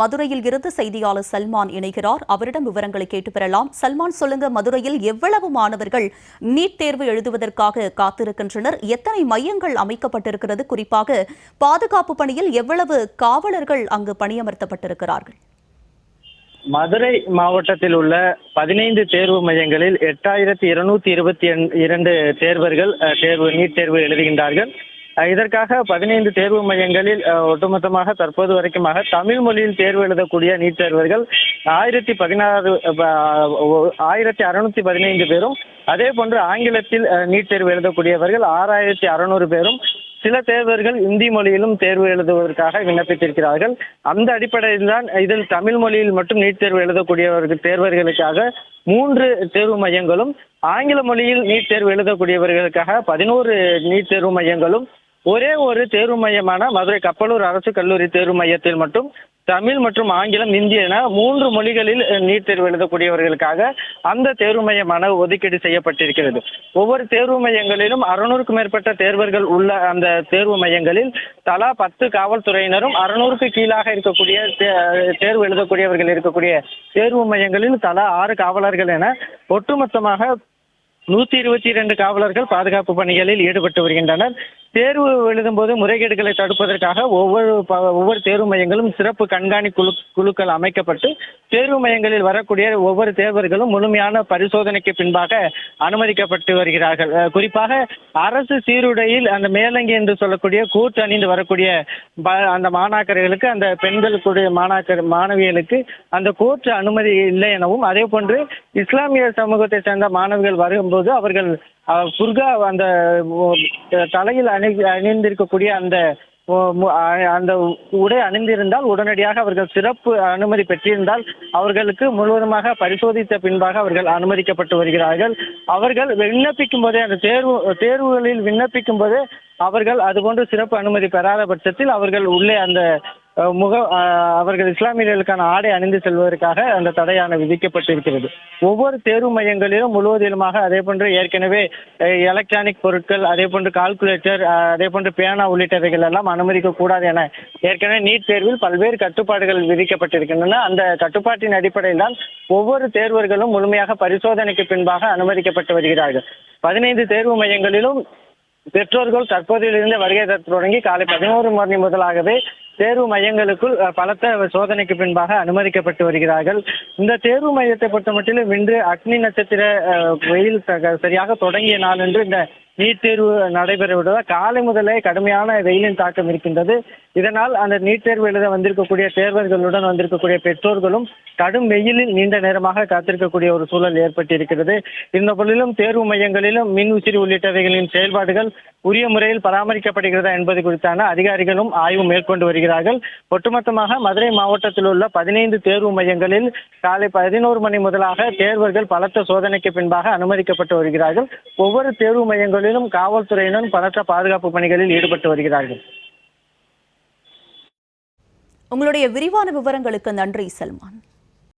மதுரையில் இருந்து செய்தியாளர் சல்மான் இணைகிறார். அவரிடம் விவரங்களை கேட்டு பெறலாம். சல்மான் சொல்லுங்க மதுரையில் எவ்வளவு மாணவர்கள் நீட் தேர்வு எழுதுவதற்காக காத்திருக்கின்றனர்? எத்தனை மையங்கள் அமைக்கப்பட்டிருக்கிறது? குறிப்பாக பாதுகாப்பு பணியில் எவ்வளவு காவலர்கள் அங்கு பணியமர்த்தப்பட்டிருக்கிறார்கள்? மதுரை மாவட்டத்தில் உள்ள பதினைந்து தேர்வு மையங்களில் எட்டாயிரத்தி இருநூத்தி இருபத்தி இரண்டு தேர்வர்கள் தேர்வு நீட் தேர்வு எழுதுகின்றார்கள். இதற்காக பதினைந்து தேர்வு மையங்களில் ஒட்டுமொத்தமாக தற்போது வரைக்குமாக தமிழ் மொழியில் தேர்வு எழுதக்கூடிய நீட் தேர்வர்கள் ஆயிரத்தி பதினாறு ஆயிரத்தி அறுநூத்தி பதினைந்து பேரும் அதே போன்று ஆங்கிலத்தில் அஹ், நீட் தேர்வு எழுதக்கூடியவர்கள் ஆறாயிரத்தி அறுநூறு பேரும் சில தேர்வர்கள் இந்தி மொழியிலும் தேர்வு எழுதுவதற்காக விண்ணப்பித்திருக்கிறார்கள். அந்த அடிப்படையில் தான் இதில் தமிழ் மொழியில் மட்டும் நீட் தேர்வு எழுதக்கூடியவர்கள் தேர்வர்களுக்காக மூன்று தேர்வு மையங்களும் ஆங்கில மொழியில் நீட் தேர்வு எழுதக்கூடியவர்களுக்காக பதினோரு நீட் தேர்வு மையங்களும் ஒரே ஒரு தேர்வு மையமான மதுரை கப்பலூர் அரசு கல்லூரி தேர்வு மையத்தில் மட்டும் தமிழ் மற்றும் ஆங்கிலம் இந்தி என மூன்று மொழிகளில் நீட் தேர்வு எழுதக்கூடியவர்களுக்காக அந்த தேர்வு மையமான ஒதுக்கீடு செய்யப்பட்டிருக்கிறது. ஒவ்வொரு தேர்வு மையங்களிலும் அறுநூறுக்கும் மேற்பட்ட தேர்வர்கள் உள்ள அந்த தேர்வு மையங்களில் தலா பத்து காவல்துறையினரும் அறுநூறுக்கு கீழாக இருக்கக்கூடிய தே- தேர்வு எழுதக்கூடியவர்கள் இருக்கக்கூடிய தேர்வு மையங்களில் தலா ஆறு காவலர்கள் என ஒட்டுமொத்தமாக நூத்தி இருபத்தி இரண்டு காவலர்கள் பாதுகாப்பு பணிகளில் ஈடுபட்டு வருகின்றனர். தேர்வு எழுதும்போது முறைகேடுகளை தடுப்பதற்காக ஒவ்வொரு ஒவ்வொரு தேர்வு மையங்களும் சிறப்பு கண்காணி குழு குழுக்கள் அமைக்கப்பட்டு தேர்வு மையங்களில் வரக்கூடிய ஒவ்வொரு தேர்வர்களும் முழுமையான பரிசோதனைக்கு பின்பாக அனுமதிக்கப்பட்டு வருகிறார்கள். குறிப்பாக அரசு சீருடையில் அந்த மேலங்கி என்று சொல்லக்கூடிய கூட்டு அணிந்து வரக்கூடிய ப- அந்த மாணாக்கர்களுக்கு அந்த பெண்களுக்குடைய மாணாக்கர் மாணவிகளுக்கு அந்த கூற்று அனுமதி இல்லை எனவும் அதே போன்று இஸ்லாமிய சமூகத்தை சேர்ந்த மாணவிகள் வரும்போது அவர்கள் புர்கா அந்த தலையில் அணி அணிந்திருக்கக்கூடிய அந்த அந்த உடை அணிந்திருந்தால் உடனடியாக அவர்கள் சிறப்பு அனுமதி பெற்றிருந்தால் அவர்களுக்கு முழுவதுமாக பரிசோதித்த பின்பாக அவர்கள் அனுமதிக்கப்பட்டு வருகிறார்கள். அவர்கள் விண்ணப்பிக்கும் போதே அந்த தேர்வு தேர்வுகளில் விண்ணப்பிக்கும் போதே அவர்கள் அதுபோன்று சிறப்பு அனுமதி பெறாத பட்சத்தில் அவர்கள் உள்ளே அந்த முக அவர்கள் இஸ்லாமியர்களுக்கான ஆடை அணிந்து செல்வதற்காக அந்த தடையான விதிக்கப்பட்டிருக்கிறது. ஒவ்வொரு தேர்வு மையங்களிலும் முழுவதிலுமாக அதே போன்று ஏற்கனவே எலக்ட்ரானிக் பொருட்கள் அதே போன்று கால்குலேட்டர் அதே போன்று பேனா உள்ளிட்டவைகள் எல்லாம் அனுமதிக்க கூடாது என ஏற்கனவே நீட் தேர்வில் பல்வேறு கட்டுப்பாடுகள் விதிக்கப்பட்டிருக்கின்றன. அந்த கட்டுப்பாட்டின் அடிப்படையில் தான் ஒவ்வொரு தேர்வர்களும் முழுமையாக பரிசோதனைக்கு பின்பாக அனுமதிக்கப்பட்டு வருகிறார்கள். பதினைந்து தேர்வு மையங்களிலும் பெற்றோர்கள் தற்போதிலிருந்து வருகை தர தொடங்கி காலை பதினோரு மணி முதலாகவே தேர்வு மையங்களுக்குள் பலத்த சோதனைக்கு பின்பாக அனுமதிக்கப்பட்டு வருகிறார்கள். இந்த தேர்வு மையத்தை பொறுத்தமட்டிலும் இன்று அக்னி நட்சத்திர வெயில் ச- சரியாக தொடங்கிய நாள் என்று இந்த நீட் தேர்வு நடைபெறவிடுவதால் காலை முதலே கடுமையான வெயிலின் தாக்கம் இருக்கின்றது. இதனால் அந்த நீட் தேர்வு எழுத வந்திருக்கக்கூடிய தேர்வர்களுடன் வந்திருக்கக்கூடிய பெற்றோர்களும் கடும் வெயிலில் நீண்ட நேரமாக காத்திருக்கக்கூடிய ஒரு சூழல் ஏற்பட்டிருக்கிறது. இந்த பொழுதிலும் தேர்வு மையங்களிலும் மின் உசிரி உள்ளிட்டவைகளின் செயல்பாடுகள் உரிய முறையில் பராமரிக்கப்படுகிறதா என்பது குறித்தான அதிகாரிகளும் ஆய்வு மேற்கொண்டு வருகிறார்கள். ஒட்டுமொத்தமாக மதுரை மாவட்டத்தில் உள்ள பதினைந்து தேர்வு மையங்களில் காலை பதினோரு மணி முதலாக தேர்வர்கள் பலத்த சோதனைக்கு பின்பாக அனுமதிக்கப்பட்டு வருகிறார்கள். ஒவ்வொரு தேர்வு மையங்களிலும் காவல்துறையினரும் பலத்த பாதுகாப்பு பணிகளில் ஈடுபட்டு வருகிறார்கள். உங்களுடைய விரிவான விவரங்களுக்கு நன்றி சல்மான்.